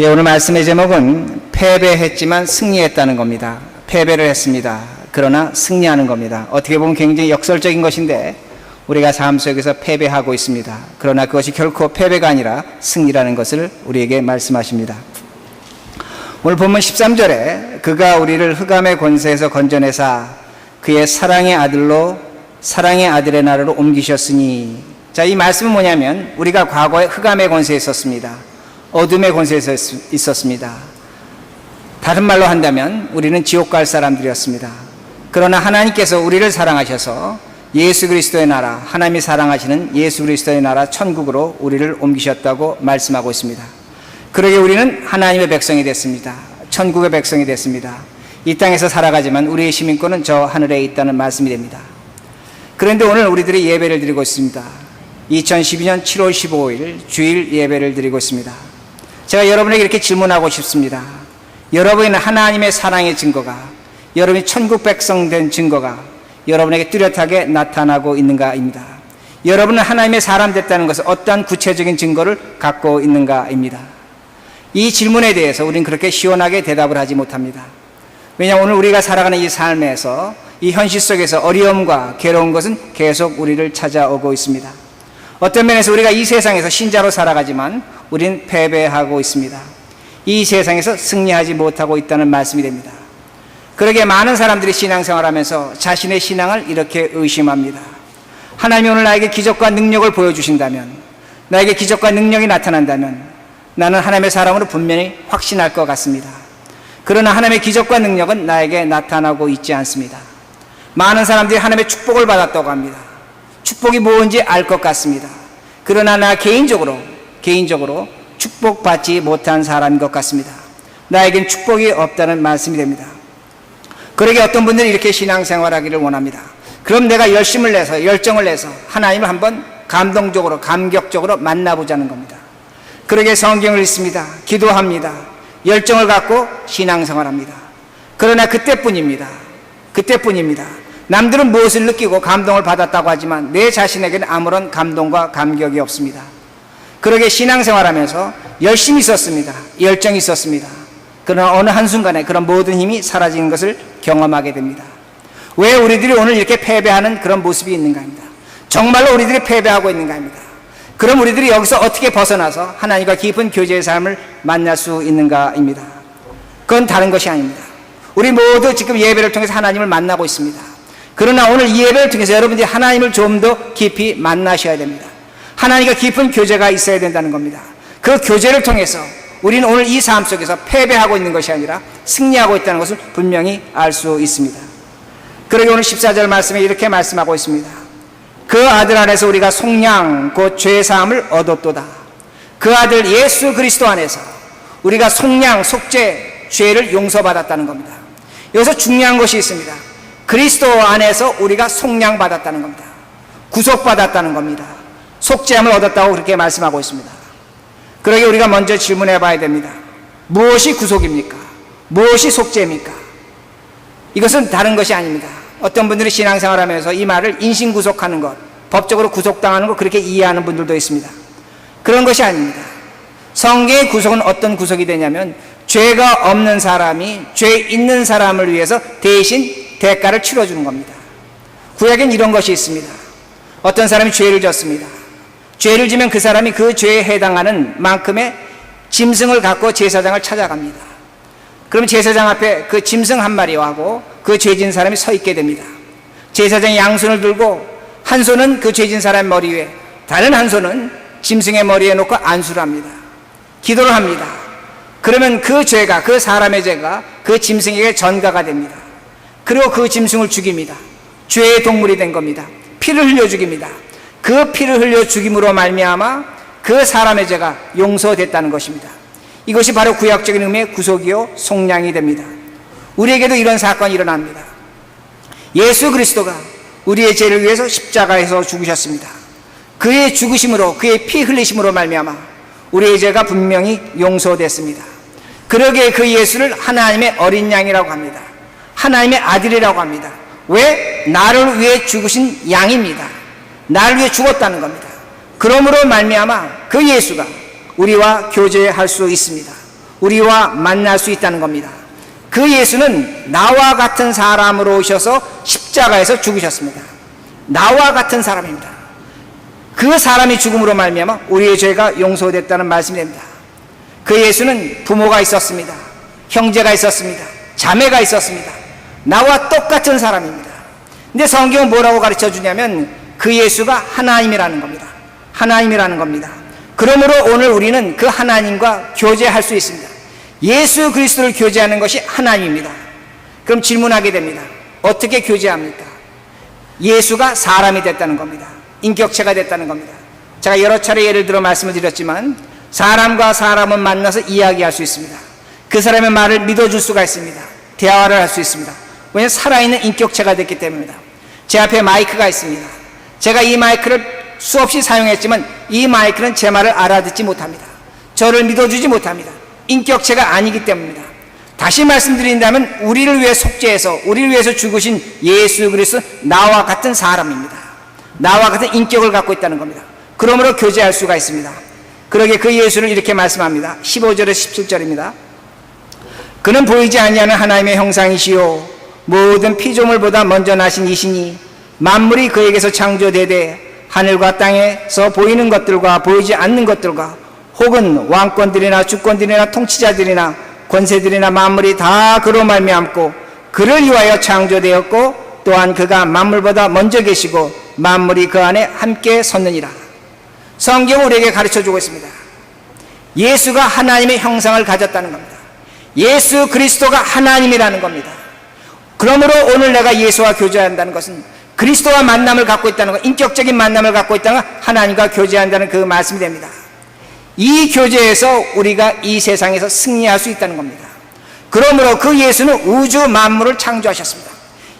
예, 오늘 말씀의 제목은 패배했지만 승리했다는 겁니다. 패배를 했습니다. 그러나 승리하는 겁니다. 어떻게 보면 굉장히 역설적인 것인데 우리가 삶 속에서 패배하고 있습니다. 그러나 그것이 결코 패배가 아니라 승리라는 것을 우리에게 말씀하십니다. 오늘 본문 13절에 그가 우리를 흑암의 권세에서 건져내사 그의 사랑의 아들로 사랑의 아들의 나라로 옮기셨으니 자, 이 말씀은 뭐냐면 우리가 과거에 흑암의 권세에 있었습니다. 어둠의 권세에 있었습니다. 다른 말로 한다면 우리는 지옥 갈 사람들이었습니다. 그러나 하나님께서 우리를 사랑하셔서 예수 그리스도의 나라, 하나님이 사랑하시는 예수 그리스도의 나라 천국으로 우리를 옮기셨다고 말씀하고 있습니다. 그러게 우리는 하나님의 백성이 됐습니다. 천국의 백성이 됐습니다. 이 땅에서 살아가지만 우리의 시민권은 저 하늘에 있다는 말씀이 됩니다. 그런데 오늘 우리들이 예배를 드리고 있습니다. 2012년 7월 15일 주일 예배를 드리고 있습니다. 제가 여러분에게 이렇게 질문하고 싶습니다. 여러분은 하나님의 사랑의 증거가, 여러분이 천국 백성 된 증거가 여러분에게 뚜렷하게 나타나고 있는가입니다. 여러분은 하나님의 사람 됐다는 것을 어떠한 구체적인 증거를 갖고 있는가입니다. 이 질문에 대해서 우리는 그렇게 시원하게 대답을 하지 못합니다. 왜냐하면 오늘 우리가 살아가는 이 삶에서 이 현실 속에서 어려움과 괴로운 것은 계속 우리를 찾아오고 있습니다. 어떤 면에서 우리가 이 세상에서 신자로 살아가지만 우리는 패배하고 있습니다. 이 세상에서 승리하지 못하고 있다는 말씀이 됩니다. 그러게 많은 사람들이 신앙생활하면서 자신의 신앙을 이렇게 의심합니다. 하나님이 오늘 나에게 기적과 능력을 보여주신다면, 나에게 기적과 능력이 나타난다면, 나는 하나님의 사람으로 분명히 확신할 것 같습니다. 그러나 하나님의 기적과 능력은 나에게 나타나고 있지 않습니다. 많은 사람들이 하나님의 축복을 받았다고 합니다. 축복이 뭔지 알 것 같습니다. 그러나 나 개인적으로, 개인적으로 축복받지 못한 사람인 것 같습니다. 나에겐 축복이 없다는 말씀이 됩니다. 그러게 어떤 분들이 이렇게 신앙생활 하기를 원합니다. 그럼 내가 열심을 내서 열정을 내서 하나님을 한번 감동적으로 감격적으로 만나보자는 겁니다. 그러게 성경을 읽습니다. 기도합니다. 열정을 갖고 신앙생활 합니다. 그러나 그때뿐입니다. 그때뿐입니다. 남들은 무엇을 느끼고 감동을 받았다고 하지만 내 자신에게는 아무런 감동과 감격이 없습니다. 그러게 신앙생활하면서 열심히 있었습니다. 열정이 있었습니다. 그러나 어느 한순간에 그런 모든 힘이 사라진 것을 경험하게 됩니다. 왜 우리들이 오늘 이렇게 패배하는 그런 모습이 있는가입니다. 정말로 우리들이 패배하고 있는가입니다. 그럼 우리들이 여기서 어떻게 벗어나서 하나님과 깊은 교제의 삶을 만날 수 있는가입니다. 그건 다른 것이 아닙니다. 우리 모두 지금 예배를 통해서 하나님을 만나고 있습니다. 그러나 오늘 이 예배를 통해서 여러분들이 하나님을 좀 더 깊이 만나셔야 됩니다. 하나님과 깊은 교제가 있어야 된다는 겁니다. 그 교제를 통해서 우리는 오늘 이 삶 속에서 패배하고 있는 것이 아니라 승리하고 있다는 것을 분명히 알 수 있습니다. 그러게 오늘 14절 말씀에 이렇게 말씀하고 있습니다. 그 아들 안에서 우리가 속량 곧 죄사함을 얻었도다. 그 아들 예수 그리스도 안에서 우리가 속량 속죄 죄를 용서받았다는 겁니다. 여기서 중요한 것이 있습니다. 그리스도 안에서 우리가 속량 받았다는 겁니다. 구속받았다는 겁니다. 속죄함을 얻었다고 그렇게 말씀하고 있습니다. 그러게 우리가 먼저 질문해 봐야 됩니다. 무엇이 구속입니까? 무엇이 속죄입니까? 이것은 다른 것이 아닙니다. 어떤 분들이 신앙생활 하면서 이 말을 인신구속하는 것, 법적으로 구속당하는 것 그렇게 이해하는 분들도 있습니다. 그런 것이 아닙니다. 성경의 구속은 어떤 구속이 되냐면 죄가 없는 사람이 죄 있는 사람을 위해서 대신 대가를 치러주는 겁니다. 구약엔 이런 것이 있습니다. 어떤 사람이 죄를 졌습니다. 죄를 지면 그 사람이 그 죄에 해당하는 만큼의 짐승을 갖고 제사장을 찾아갑니다. 그럼 제사장 앞에 그 짐승 한 마리하고 그 죄진 사람이 서 있게 됩니다. 제사장이 양손을 들고 한 손은 그 죄진 사람 머리 위에 다른 한 손은 짐승의 머리에 놓고 안수를 합니다. 기도를 합니다. 그러면 그 죄가 그 사람의 죄가 그 짐승에게 전가가 됩니다. 그리고 그 짐승을 죽입니다. 죄의 동물이 된 겁니다. 피를 흘려 죽입니다. 그 피를 흘려 죽임으로 말미암아 그 사람의 죄가 용서됐다는 것입니다. 이것이 바로 구약적인 의미의 구속이요 속량이 됩니다. 우리에게도 이런 사건이 일어납니다. 예수 그리스도가 우리의 죄를 위해서 십자가에서 죽으셨습니다. 그의 죽으심으로 그의 피 흘리심으로 말미암아 우리의 죄가 분명히 용서됐습니다. 그러기에 그 예수를 하나님의 어린 양이라고 합니다. 하나님의 아들이라고 합니다. 왜? 나를 위해 죽으신 양입니다. 나를 위해 죽었다는 겁니다. 그러므로 말미암아 그 예수가 우리와 교제할 수 있습니다. 우리와 만날 수 있다는 겁니다. 그 예수는 나와 같은 사람으로 오셔서 십자가에서 죽으셨습니다. 나와 같은 사람입니다. 그 사람이 죽음으로 말미암아 우리의 죄가 용서됐다는 말씀이 됩니다. 그 예수는 부모가 있었습니다. 형제가 있었습니다. 자매가 있었습니다. 나와 똑같은 사람입니다. 근데 성경은 뭐라고 가르쳐 주냐면 그 예수가 하나님이라는 겁니다. 하나님이라는 겁니다. 그러므로 오늘 우리는 그 하나님과 교제할 수 있습니다. 예수 그리스도를 교제하는 것이 하나님입니다. 그럼 질문하게 됩니다. 어떻게 교제합니까? 예수가 사람이 됐다는 겁니다. 인격체가 됐다는 겁니다. 제가 여러 차례 예를 들어 말씀을 드렸지만 사람과 사람은 만나서 이야기할 수 있습니다. 그 사람의 말을 믿어줄 수가 있습니다. 대화를 할 수 있습니다. 왜냐하면 살아있는 인격체가 됐기 때문입니다. 제 앞에 마이크가 있습니다. 제가 이 마이크를 수없이 사용했지만 이 마이크는 제 말을 알아듣지 못합니다. 저를 믿어주지 못합니다. 인격체가 아니기 때문입니다. 다시 말씀드린다면 우리를 위해 속죄해서 우리를 위해서 죽으신 예수 그리스도 나와 같은 사람입니다. 나와 같은 인격을 갖고 있다는 겁니다. 그러므로 교제할 수가 있습니다. 그러게 그 예수를 이렇게 말씀합니다. 15절에 17절입니다. 그는 보이지 아니하는 하나님의 형상이시요 모든 피조물보다 먼저 나신 이시니 만물이 그에게서 창조되되 하늘과 땅에서 보이는 것들과 보이지 않는 것들과 혹은 왕권들이나 주권들이나 통치자들이나 권세들이나 만물이 다 그로 말미암고 그를 위하여 창조되었고 또한 그가 만물보다 먼저 계시고 만물이 그 안에 함께 섰느니라. 성경 우리에게 가르쳐 주고 있습니다. 예수가 하나님의 형상을 가졌다는 겁니다. 예수 그리스도가 하나님이라는 겁니다. 그러므로 오늘 내가 예수와 교제한다는 것은 그리스도와 만남을 갖고 있다는 것, 인격적인 만남을 갖고 있다는 것, 하나님과 교제한다는 그 말씀이 됩니다. 이 교제에서 우리가 이 세상에서 승리할 수 있다는 겁니다. 그러므로 그 예수는 우주 만물을 창조하셨습니다.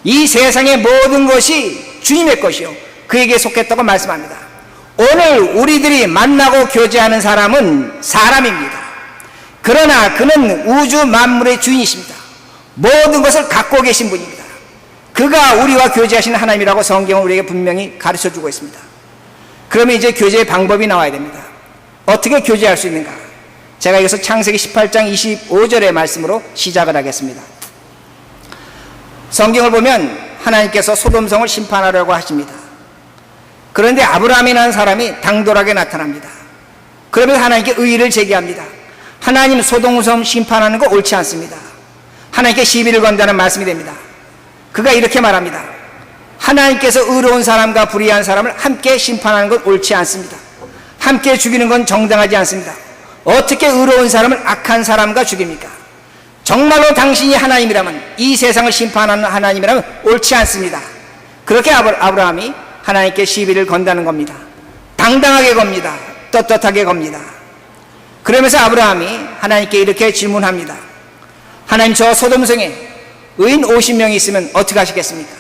이 세상의 모든 것이 주님의 것이요. 그에게 속했다고 말씀합니다. 오늘 우리들이 만나고 교제하는 사람은 사람입니다. 그러나 그는 우주 만물의 주인이십니다. 모든 것을 갖고 계신 분입니다. 그가 우리와 교제하시는 하나님이라고 성경은 우리에게 분명히 가르쳐 주고 있습니다. 그러면 이제 교제의 방법이 나와야 됩니다. 어떻게 교제할 수 있는가? 제가 여기서 창세기 18장 25절의 말씀으로 시작을 하겠습니다. 성경을 보면 하나님께서 소돔성을 심판하려고 하십니다. 그런데 아브라함이라는 사람이 당돌하게 나타납니다. 그러면서 하나님께 의의를 제기합니다. 하나님 소돔성 심판하는 거 옳지 않습니다. 하나님께 시비를 건다는 말씀이 됩니다. 그가 이렇게 말합니다. 하나님께서 의로운 사람과 불의한 사람을 함께 심판하는 건 옳지 않습니다. 함께 죽이는 건 정당하지 않습니다. 어떻게 의로운 사람을 악한 사람과 죽입니까? 정말로 당신이 하나님이라면 이 세상을 심판하는 하나님이라면 옳지 않습니다. 그렇게 아브라함이 하나님께 시비를 건다는 겁니다. 당당하게 겁니다. 떳떳하게 겁니다. 그러면서 아브라함이 하나님께 이렇게 질문합니다. 하나님 저 소돔성에 의인 50명이 있으면 어떻게 하시겠습니까?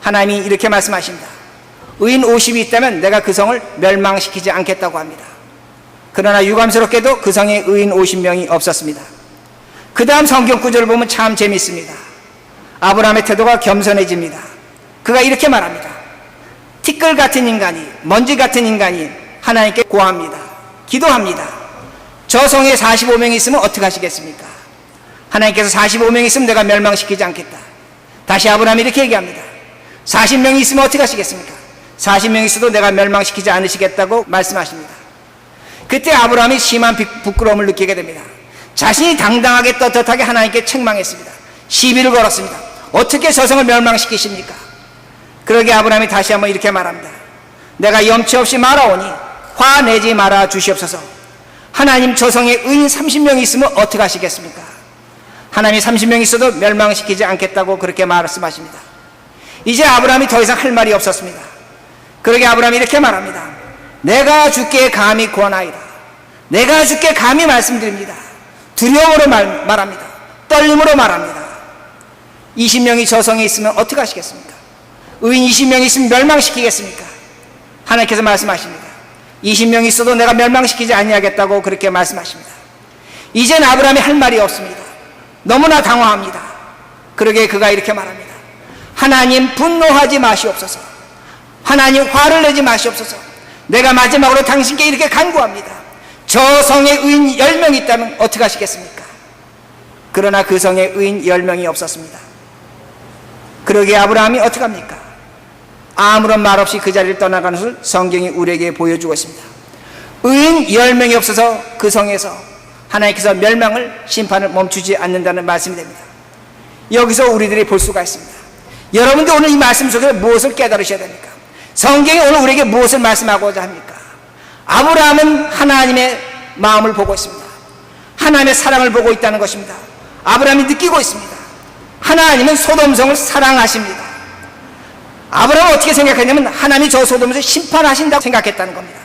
하나님이 이렇게 말씀하십니다. 의인 50이 있다면 내가 그 성을 멸망시키지 않겠다고 합니다. 그러나 유감스럽게도 그 성에 의인 50명이 없었습니다. 그 다음 성경 구절을 보면 참 재밌습니다. 아브라함의 태도가 겸손해집니다. 그가 이렇게 말합니다. 티끌 같은 인간이, 먼지 같은 인간이 하나님께 고합니다. 기도합니다. 저 성에 45명이 있으면 어떻게 하시겠습니까? 하나님께서 45명이 있으면 내가 멸망시키지 않겠다. 다시 아브라함이 이렇게 얘기합니다. 40명이 있으면 어떻게 하시겠습니까? 40명이 있어도 내가 멸망시키지 않으시겠다고 말씀하십니다. 그때 아브라함이 심한 부끄러움을 느끼게 됩니다. 자신이 당당하게 떳떳하게 하나님께 책망했습니다. 시비를 걸었습니다. 어떻게 저성을 멸망시키십니까? 그러게 아브라함이 다시 한번 이렇게 말합니다. 내가 염치 없이 말하오니 화내지 말아 주시옵소서. 하나님 저성에 의인 30명이 있으면 어떻게 하시겠습니까? 하나님이 30명 있어도 멸망시키지 않겠다고 그렇게 말씀하십니다. 이제 아브라함이 더 이상 할 말이 없었습니다. 그러게 아브라함이 이렇게 말합니다. 내가 주께 감히 권하이다. 내가 주께 감히 말씀드립니다. 두려움으로 말, 말합니다. 떨림으로 말합니다. 20명이 저 성에 있으면 어떻게 하시겠습니까? 의인 20명이 있으면 멸망시키겠습니까? 하나님께서 말씀하십니다. 20명이 있어도 내가 멸망시키지 아니하겠다고 그렇게 말씀하십니다. 이젠 아브라함이 할 말이 없습니다. 너무나 당황합니다. 그러게 그가 이렇게 말합니다. 하나님 분노하지 마시옵소서. 하나님 화를 내지 마시옵소서. 내가 마지막으로 당신께 이렇게 간구합니다. 저 성에 의인 10명이 있다면 어떻게 하시겠습니까? 그러나 그 성에 의인 10명이 없었습니다. 그러기에 아브라함이 어떻게 합니까? 아무런 말 없이 그 자리를 떠나가는 것을 성경이 우리에게 보여주고 있습니다. 의인 10명이 없어서 그 성에서 하나님께서 멸망을 심판을 멈추지 않는다는 말씀이 됩니다. 여기서 우리들이 볼 수가 있습니다. 여러분들 오늘 이 말씀 속에 무엇을 깨달으셔야 됩니까? 성경이 오늘 우리에게 무엇을 말씀하고자 합니까? 아브라함은 하나님의 마음을 보고 있습니다. 하나님의 사랑을 보고 있다는 것입니다. 아브라함이 느끼고 있습니다. 하나님은 소돔성을 사랑하십니다. 아브라함은 어떻게 생각했냐면 하나님이 저 소돔에서 심판하신다고 생각했다는 겁니다.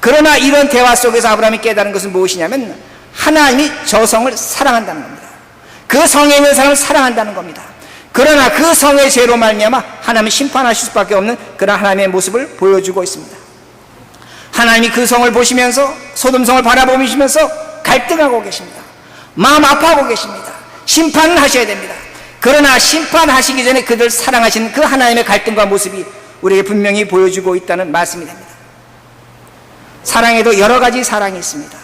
그러나 이런 대화 속에서 아브라함이 깨달은 것은 무엇이냐면 하나님이 저 성을 사랑한다는 겁니다. 그 성에 있는 사람을 사랑한다는 겁니다. 그러나 그 성의 죄로 말미암아 하나님이 심판하실 수밖에 없는 그런 하나님의 모습을 보여주고 있습니다. 하나님이 그 성을 보시면서 소돔성을 바라보시면서 갈등하고 계십니다. 마음 아파하고 계십니다. 심판을 하셔야 됩니다. 그러나 심판하시기 전에 그들 사랑하신 그 하나님의 갈등과 모습이 우리에게 분명히 보여주고 있다는 말씀이 됩니다. 사랑에도 여러 가지 사랑이 있습니다.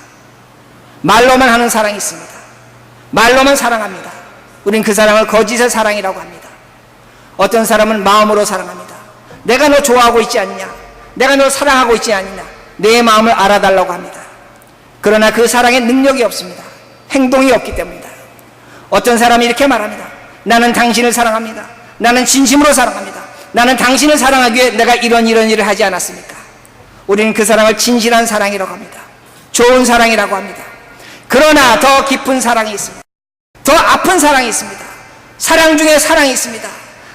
말로만 하는 사랑이 있습니다. 말로만 사랑합니다. 우린 그 사랑을 거짓의 사랑이라고 합니다. 어떤 사람은 마음으로 사랑합니다. 내가 너 좋아하고 있지 않냐? 내가 너 사랑하고 있지 않느냐? 내 마음을 알아달라고 합니다. 그러나 그 사랑에 능력이 없습니다. 행동이 없기 때문이다. 어떤 사람이 이렇게 말합니다. 나는 당신을 사랑합니다. 나는 진심으로 사랑합니다. 나는 당신을 사랑하기 위해 내가 이런 이런 일을 하지 않았습니까? 우리는 그 사랑을 진실한 사랑이라고 합니다. 좋은 사랑이라고 합니다. 그러나 더 깊은 사랑이 있습니다. 더 아픈 사랑이 있습니다. 사랑 중에 사랑이 있습니다.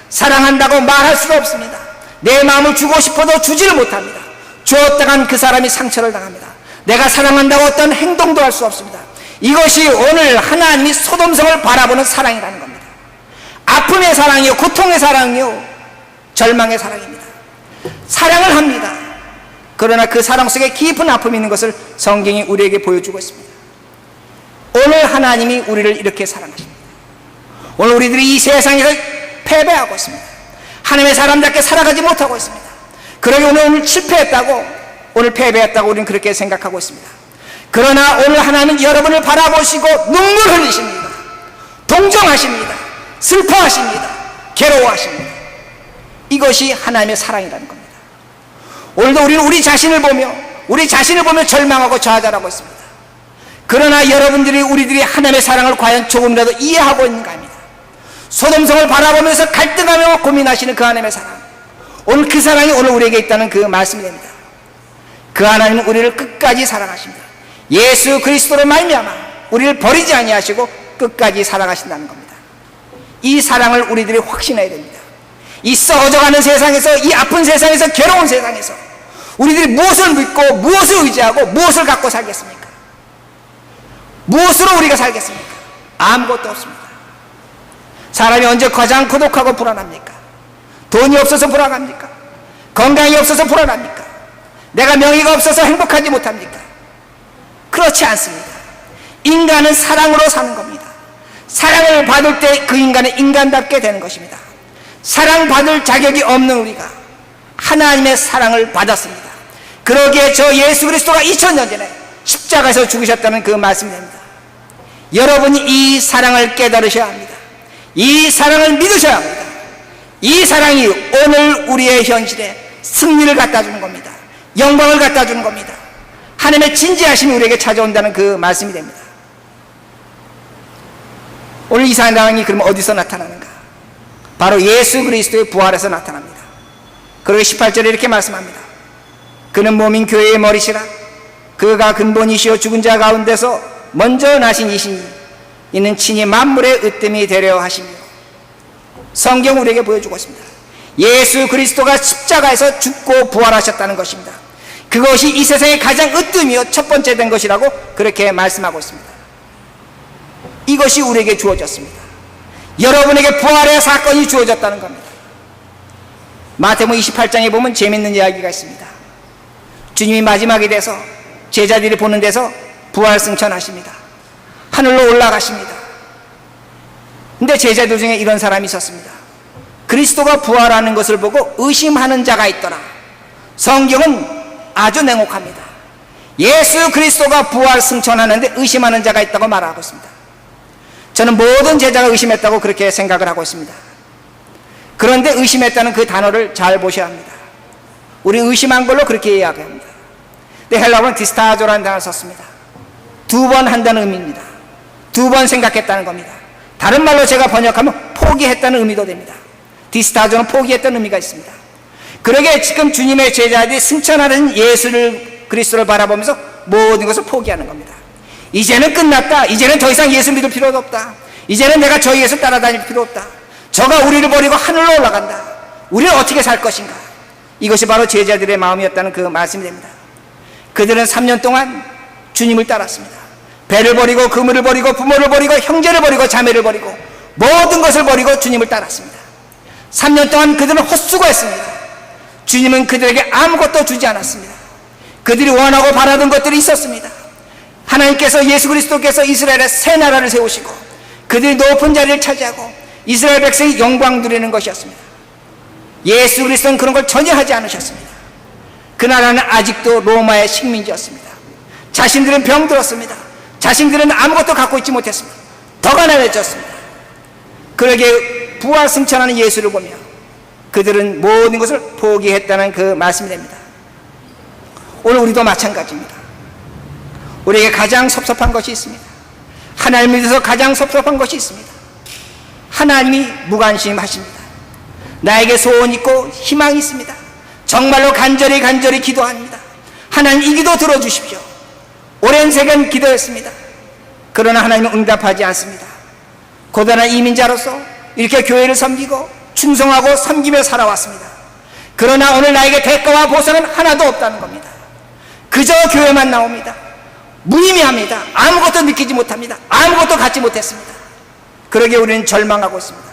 사랑한다고 말할 수가 없습니다. 내 마음을 주고 싶어도 주지를 못합니다. 주었다간 그 사람이 상처를 당합니다. 내가 사랑한다고 어떤 행동도 할 수 없습니다. 이것이 오늘 하나님이 소돔성을 바라보는 사랑이라는 겁니다. 아픔의 사랑이요, 고통의 사랑이요, 절망의 사랑입니다. 사랑을 합니다. 그러나 그 사랑 속에 깊은 아픔이 있는 것을 성경이 우리에게 보여주고 있습니다. 오늘 하나님이 우리를 이렇게 사랑하십니다. 오늘 우리들이 이 세상에서 패배하고 있습니다. 하나님의 사람답게 살아가지 못하고 있습니다. 그러기 오늘, 오늘 실패했다고, 오늘 패배했다고 우리는 그렇게 생각하고 있습니다. 그러나 오늘 하나님은 여러분을 바라보시고 눈물 흘리십니다. 동정하십니다. 슬퍼하십니다. 괴로워하십니다. 이것이 하나님의 사랑이라는 겁니다. 오늘도 우리는 우리 자신을 보며 우리 자신을 보며 절망하고 좌절하고 있습니다. 그러나 여러분들이 우리들이 하나님의 사랑을 과연 조금이라도 이해하고 있는가 합니다. 소돔성을 바라보면서 갈등하며 고민하시는 그 하나님의 사랑. 오늘 그 사랑이 오늘 우리에게 있다는 그 말씀이 됩니다. 그 하나님은 우리를 끝까지 사랑하십니다. 예수 그리스도로 말미암아 우리를 버리지 아니하시고 끝까지 사랑하신다는 겁니다. 이 사랑을 우리들이 확신해야 됩니다. 이 썩어져가는 세상에서 이 아픈 세상에서 괴로운 세상에서 우리들이 무엇을 믿고 무엇을 의지하고 무엇을 갖고 살겠습니까? 무엇으로 우리가 살겠습니까? 아무것도 없습니다. 사람이 언제 가장 고독하고 불안합니까? 돈이 없어서 불안합니까? 건강이 없어서 불안합니까? 내가 명예가 없어서 행복하지 못합니까? 그렇지 않습니다. 인간은 사랑으로 사는 겁니다. 사랑을 받을 때 그 인간은 인간답게 되는 것입니다. 사랑받을 자격이 없는 우리가 하나님의 사랑을 받았습니다. 그러기에 저 예수 그리스도가 2000년 전에 십자가에서 죽으셨다는 그 말씀이 됩니다. 여러분이 이 사랑을 깨달으셔야 합니다. 이 사랑을 믿으셔야 합니다. 이 사랑이 오늘 우리의 현실에 승리를 갖다 주는 겁니다. 영광을 갖다 주는 겁니다. 하나님의 진지하심이 우리에게 찾아온다는 그 말씀이 됩니다. 오늘 이 사랑이 그러면 어디서 나타나는가? 바로 예수 그리스도의 부활에서 나타납니다. 그리고 18절에 이렇게 말씀합니다. 그는 몸인 교회의 머리시라. 그가 근본이시여 죽은 자 가운데서 먼저 나신 이시니 이는 친히 만물의 으뜸이 되려 하시며 성경 우리에게 보여주고 있습니다. 예수 그리스도가 십자가에서 죽고 부활하셨다는 것입니다. 그것이 이 세상의 가장 으뜸이요 첫 번째 된 것이라고 그렇게 말씀하고 있습니다. 이것이 우리에게 주어졌습니다. 여러분에게 부활의 사건이 주어졌다는 겁니다. 마태복음 28장에 보면 재밌는 이야기가 있습니다. 주님이 마지막에 돼서 제자들이 보는 데서 부활 승천하십니다. 하늘로 올라가십니다. 근데 제자들 중에 이런 사람이 있었습니다. 그리스도가 부활하는 것을 보고 의심하는 자가 있더라. 성경은 아주 냉혹합니다. 예수 그리스도가 부활 승천하는데 의심하는 자가 있다고 말하고 있습니다. 저는 모든 제자가 의심했다고 그렇게 생각을 하고 있습니다. 그런데 의심했다는 그 단어를 잘 보셔야 합니다. 우리 의심한 걸로 그렇게 이야기합니다. 헬라어는 디스타조라는 단어를 썼습니다. 두 번 한다는 의미입니다. 두 번 생각했다는 겁니다. 다른 말로 제가 번역하면 포기했다는 의미도 됩니다. 디스타조는 포기했다는 의미가 있습니다. 그러게 지금 주님의 제자들이 승천하는 예수를 그리스도를 바라보면서 모든 것을 포기하는 겁니다. 이제는 끝났다. 이제는 더 이상 예수 믿을 필요도 없다. 이제는 내가 저 예수 따라다닐 필요 없다. 저가 우리를 버리고 하늘로 올라간다. 우리는 어떻게 살 것인가? 이것이 바로 제자들의 마음이었다는 그 말씀이 됩니다. 그들은 3년 동안 주님을 따랐습니다. 배를 버리고 그물을 버리고 부모를 버리고 형제를 버리고 자매를 버리고 모든 것을 버리고 주님을 따랐습니다. 3년 동안 그들은 헛수고했습니다. 주님은 그들에게 아무것도 주지 않았습니다. 그들이 원하고 바라던 것들이 있었습니다. 하나님께서 예수 그리스도께서 이스라엘의 새 나라를 세우시고 그들이 높은 자리를 차지하고 이스라엘 백성이 영광 누리는 것이었습니다. 예수 그리스도는 그런 걸 전혀 하지 않으셨습니다. 그 나라는 아직도 로마의 식민지였습니다. 자신들은 병들었습니다. 자신들은 아무것도 갖고 있지 못했습니다. 더 가난해졌습니다. 그러게 부활 승천하는 예수를 보며 그들은 모든 것을 포기했다는 그 말씀이 됩니다. 오늘 우리도 마찬가지입니다. 우리에게 가장 섭섭한 것이 있습니다. 하나님을 믿어서 가장 섭섭한 것이 있습니다. 하나님이 무관심하십니다. 나에게 소원 있고 희망이 있습니다. 정말로 간절히 간절히 기도합니다. 하나님 이 기도 들어주십시오. 오랜 세간 기도했습니다. 그러나 하나님은 응답하지 않습니다. 고단한 이민자로서 이렇게 교회를 섬기고 충성하고 섬기며 살아왔습니다. 그러나 오늘 나에게 대가와 보상은 하나도 없다는 겁니다. 그저 교회만 나옵니다. 무의미합니다. 아무것도 느끼지 못합니다. 아무것도 갖지 못했습니다. 그러게 우리는 절망하고 있습니다.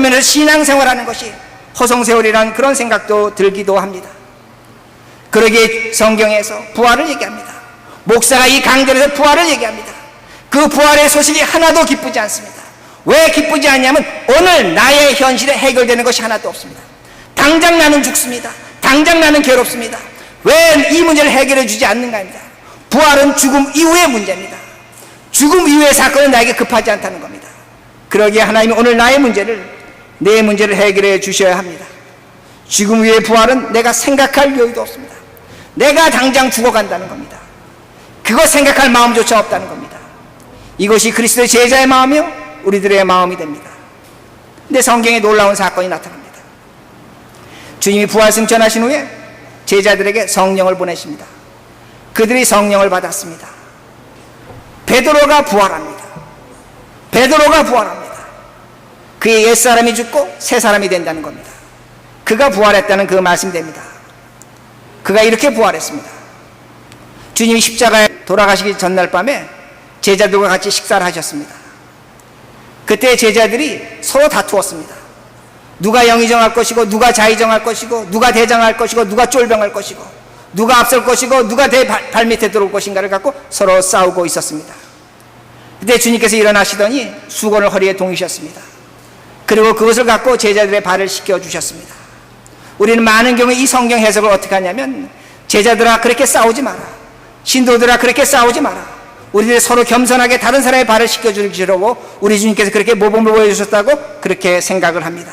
면에서 신앙생활하는 것이 허송세월이라는 그런 생각도 들기도 합니다. 그러게 성경에서 부활을 얘기합니다. 목사가 이 강단에서 부활을 얘기합니다. 그 부활의 소식이 하나도 기쁘지 않습니다. 왜 기쁘지 않냐면 오늘 나의 현실에 해결되는 것이 하나도 없습니다. 당장 나는 죽습니다. 당장 나는 괴롭습니다. 왜 이 문제를 해결해 주지 않는가입니다. 부활은 죽음 이후의 문제입니다. 죽음 이후의 사건은 나에게 급하지 않다는 겁니다. 그러기에 하나님이 오늘 나의 문제를 내 문제를 해결해 주셔야 합니다. 죽음 이후의 부활은 내가 생각할 여유도 없습니다. 내가 당장 죽어간다는 겁니다. 그거 생각할 마음조차 없다는 겁니다. 이것이 그리스도의 제자의 마음이요 우리들의 마음이 됩니다. 근데 성경에 놀라운 사건이 나타납니다. 주님이 부활 승천하신 후에 제자들에게 성령을 보내십니다. 그들이 성령을 받았습니다. 베드로가 부활합니다. 베드로가 부활합니다. 그의 옛사람이 죽고 새 사람이 된다는 겁니다. 그가 부활했다는 그 말씀이 됩니다. 그가 이렇게 부활했습니다. 주님이 십자가에 돌아가시기 전날 밤에 제자들과 같이 식사를 하셨습니다. 그때 제자들이 서로 다투었습니다. 누가 영이 정할 것이고 누가 자의 정할 것이고 누가 대장할 것이고 누가 쫄병할 것이고 누가 앞설 것이고 누가 대 발 밑에 들어올 것인가를 갖고 서로 싸우고 있었습니다. 그때 주님께서 일어나시더니 수건을 허리에 동이셨습니다. 그리고 그것을 갖고 제자들의 발을 씻겨 주셨습니다. 우리는 많은 경우에 이 성경 해석을 어떻게 하냐면 제자들아 그렇게 싸우지 마라. 신도들아 그렇게 싸우지 마라. 우리들 서로 겸손하게 다른 사람의 발을 씻겨 주시려고 우리 주님께서 그렇게 모범을 보여 주셨다고 그렇게 생각을 합니다.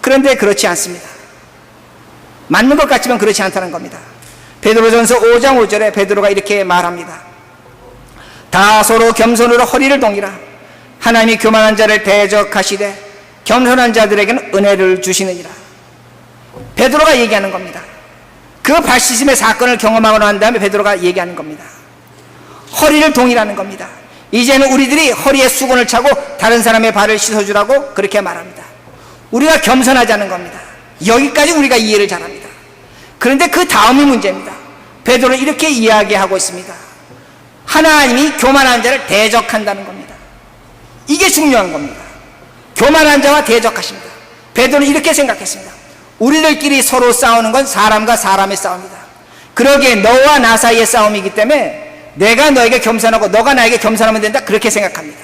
그런데 그렇지 않습니다. 맞는 것 같지만 그렇지 않다는 겁니다. 베드로전서 5장 5절에 베드로가 이렇게 말합니다. 다 서로 겸손으로 허리를 동이라 하나님이 교만한 자를 대적하시되 겸손한 자들에게는 은혜를 주시느니라. 베드로가 얘기하는 겁니다. 그 발시심의 사건을 경험하고 난 다음에 베드로가 얘기하는 겁니다. 허리를 동이라는 겁니다. 이제는 우리들이 허리에 수건을 차고 다른 사람의 발을 씻어주라고 그렇게 말합니다. 우리가 겸손하자는 겁니다. 여기까지 우리가 이해를 잘합니다. 그런데 그 다음이 문제입니다. 베드로는 이렇게 이야기하고 있습니다. 하나님이 교만한 자를 대적한다는 겁니다. 이게 중요한 겁니다. 교만한 자와 대적하십니다. 베드로는 이렇게 생각했습니다. 우리들끼리 서로 싸우는 건 사람과 사람의 싸움이다. 그러기에 너와 나 사이의 싸움이기 때문에 내가 너에게 겸손하고 너가 나에게 겸손하면 된다. 그렇게 생각합니다.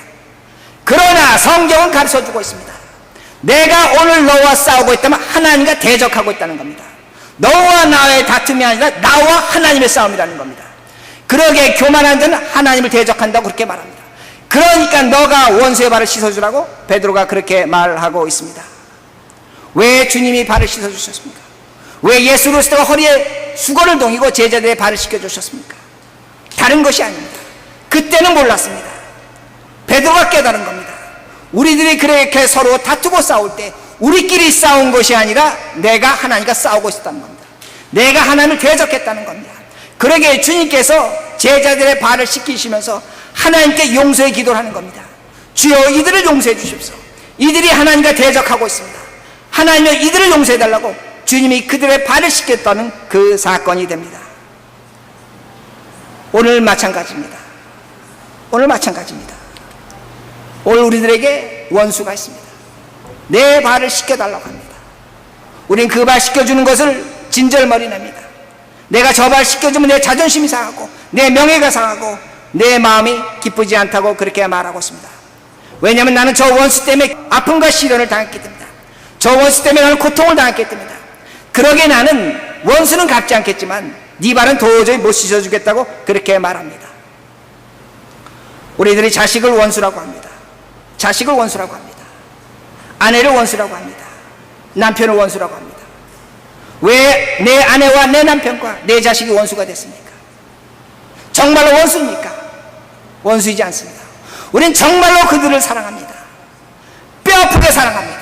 그러나 성경은 가르쳐 주고 있습니다. 내가 오늘 너와 싸우고 있다면 하나님과 대적하고 있다는 겁니다. 너와 나의 다툼이 아니라 나와 하나님의 싸움이라는 겁니다. 그러게 교만한 자는 하나님을 대적한다고 그렇게 말합니다. 그러니까 너가 원수의 발을 씻어주라고 베드로가 그렇게 말하고 있습니다. 왜 주님이 발을 씻어주셨습니까? 왜 예수 그리스도가 허리에 수건을 동이고 제자들의 발을 씻겨주셨습니까? 다른 것이 아닙니다. 그때는 몰랐습니다. 베드로가 깨달은 겁니다. 우리들이 그렇게 서로 다투고 싸울 때 우리끼리 싸운 것이 아니라 내가 하나님과 싸우고 있었다는 겁니다. 내가 하나님을 대적했다는 겁니다. 그러게 주님께서 제자들의 발을 씻기시면서 하나님께 용서의 기도를 하는 겁니다. 주여 이들을 용서해 주십시오. 이들이 하나님과 대적하고 있습니다. 하나님여 이들을 용서해 달라고 주님이 그들의 발을 씻겼다는 그 사건이 됩니다. 오늘 마찬가지입니다. 오늘 마찬가지입니다. 오늘 우리들에게 원수가 있습니다. 내 발을 씻겨달라고 합니다. 우린 그 발 씻겨주는 것을 진절머리 냅니다. 내가 저 발 씻겨주면 내 자존심이 상하고 내 명예가 상하고 내 마음이 기쁘지 않다고 그렇게 말하고 있습니다. 왜냐하면 나는 저 원수 때문에 아픔과 시련을 당했기 때문이다. 저 원수 때문에 나는 고통을 당했기 때문이다. 그러게 나는 원수는 갚지 않겠지만 네 발은 도저히 못 씻어주겠다고 그렇게 말합니다. 우리들이 자식을 원수라고 합니다. 자식을 원수라고 합니다. 아내를 원수라고 합니다. 남편을 원수라고 합니다. 왜 내 아내와 내 남편과 내 자식이 원수가 됐습니까? 정말로 원수입니까? 원수이지 않습니다. 우린 정말로 그들을 사랑합니다. 뼈 아프게 사랑합니다.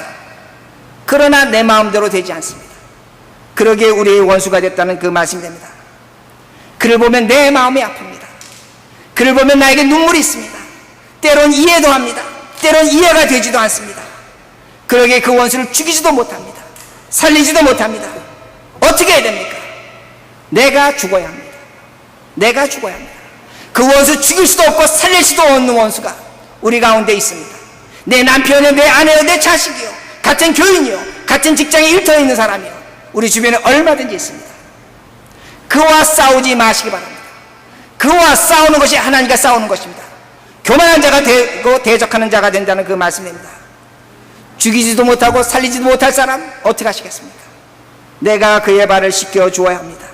그러나 내 마음대로 되지 않습니다. 그러기에 우리의 원수가 됐다는 그 말씀이 됩니다. 그를 보면 내 마음이 아픕니다. 그를 보면 나에게 눈물이 있습니다. 때론 이해도 합니다. 때론 이해가 되지도 않습니다. 그러기에 그 원수를 죽이지도 못합니다. 살리지도 못합니다. 어떻게 해야 됩니까? 내가 죽어야 합니다. 내가 죽어야 합니다. 그 원수 죽일 수도 없고 살릴 수도 없는 원수가 우리 가운데 있습니다. 내 남편이요, 내 아내요, 내 자식이요, 같은 교인이요, 같은 직장에 일터에 있는 사람이요. 우리 주변에 얼마든지 있습니다. 그와 싸우지 마시기 바랍니다. 그와 싸우는 것이 하나님과 싸우는 것입니다. 교만한 자가 되고 대적하는 자가 된다는 그 말씀입니다. 죽이지도 못하고 살리지도 못할 사람 어떻게 하시겠습니까? 내가 그의 발을 씻겨 주어야 합니다.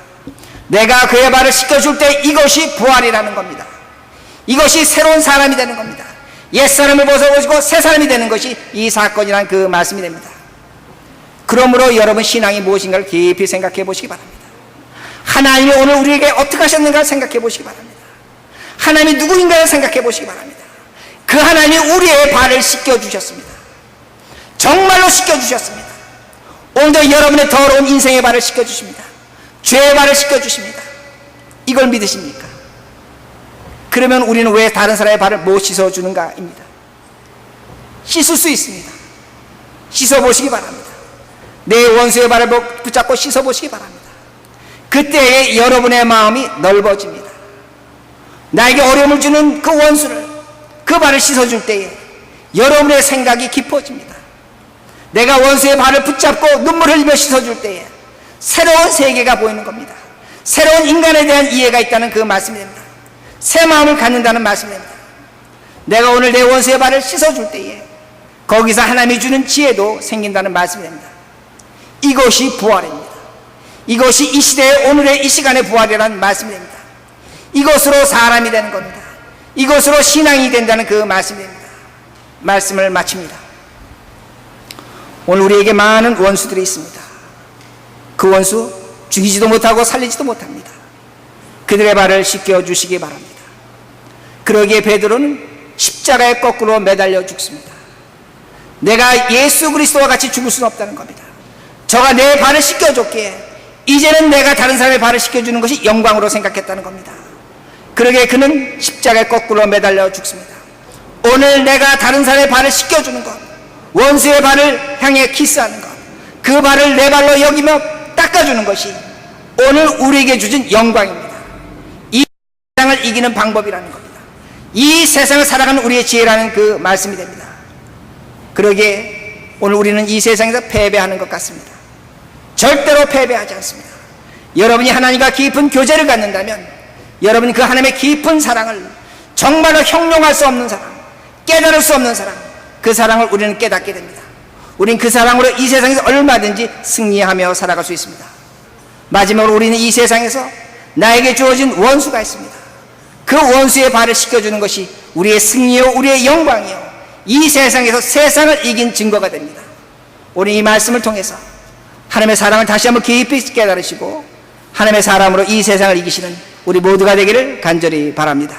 내가 그의 발을 씻겨 줄 때 이것이 부활이라는 겁니다. 이것이 새로운 사람이 되는 겁니다. 옛사람을 벗어버리고 새 사람이 되는 것이 이 사건이란 그 말씀이 됩니다. 그러므로 여러분 신앙이 무엇인가를 깊이 생각해 보시기 바랍니다. 하나님이 오늘 우리에게 어떻게 하셨는가 생각해 보시기 바랍니다. 하나님이 누구인가를 생각해 보시기 바랍니다. 그 하나님이 우리의 발을 씻겨 주셨습니다. 정말로 씻겨 주셨습니다. 오늘도 여러분의 더러운 인생의 발을 씻겨 주십니다. 죄의 발을 씻겨 주십니다. 이걸 믿으십니까? 그러면 우리는 왜 다른 사람의 발을 못 씻어 주는가입니다. 씻을 수 있습니다. 씻어 보시기 바랍니다. 내 원수의 발을 붙잡고 씻어 보시기 바랍니다. 그때에 여러분의 마음이 넓어집니다. 나에게 어려움을 주는 그 원수를 그 발을 씻어줄 때에 여러분의 생각이 깊어집니다. 내가 원수의 발을 붙잡고 눈물 흘리며 씻어줄 때에 새로운 세계가 보이는 겁니다. 새로운 인간에 대한 이해가 있다는 그 말씀이 됩니다. 새 마음을 갖는다는 말씀이 됩니다. 내가 오늘 내 원수의 발을 씻어줄 때에 거기서 하나님이 주는 지혜도 생긴다는 말씀이 됩니다. 이것이 부활입니다. 이것이 이 시대의 오늘의 이 시간의 부활이라는 말씀이 됩니다. 이것으로 사람이 되는 겁니다. 이것으로 신앙이 된다는 그 말씀이 됩니다. 말씀을 마칩니다. 오늘 우리에게 많은 원수들이 있습니다. 그 원수 죽이지도 못하고 살리지도 못합니다. 그들의 발을 씻겨 주시기 바랍니다. 그러기에 베드로는 십자가에 거꾸로 매달려 죽습니다. 내가 예수 그리스도와 같이 죽을 수는 없다는 겁니다. 저가 내 발을 씻겨줬기에 이제는 내가 다른 사람의 발을 씻겨주는 것이 영광으로 생각했다는 겁니다. 그러게 그는 십자가에 거꾸로 매달려 죽습니다. 오늘 내가 다른 사람의 발을 씻겨주는 것, 원수의 발을 향해 키스하는 것, 그 발을 내 발로 여기며 닦아주는 것이 오늘 우리에게 주신 영광입니다. 이 세상을 이기는 방법이라는 겁니다. 이 세상을 살아가는 우리의 지혜라는 그 말씀이 됩니다. 그러기에 오늘 우리는 이 세상에서 패배하는 것 같습니다. 절대로 패배하지 않습니다. 여러분이 하나님과 깊은 교제를 갖는다면 여러분이 그 하나님의 깊은 사랑을 정말로 형용할 수 없는 사랑, 깨달을 수 없는 사랑, 그 사랑을 우리는 깨닫게 됩니다. 우린 그 사랑으로 이 세상에서 얼마든지 승리하며 살아갈 수 있습니다. 마지막으로 우리는 이 세상에서 나에게 주어진 원수가 있습니다. 그 원수의 발을 씻겨주는 것이 우리의 승리요, 우리의 영광이요. 이 세상에서 세상을 이긴 증거가 됩니다. 오늘 이 말씀을 통해서 하나님의 사랑을 다시 한번 깊이 깨달으시고 하나님의 사람으로 이 세상을 이기시는 우리 모두가 되기를 간절히 바랍니다.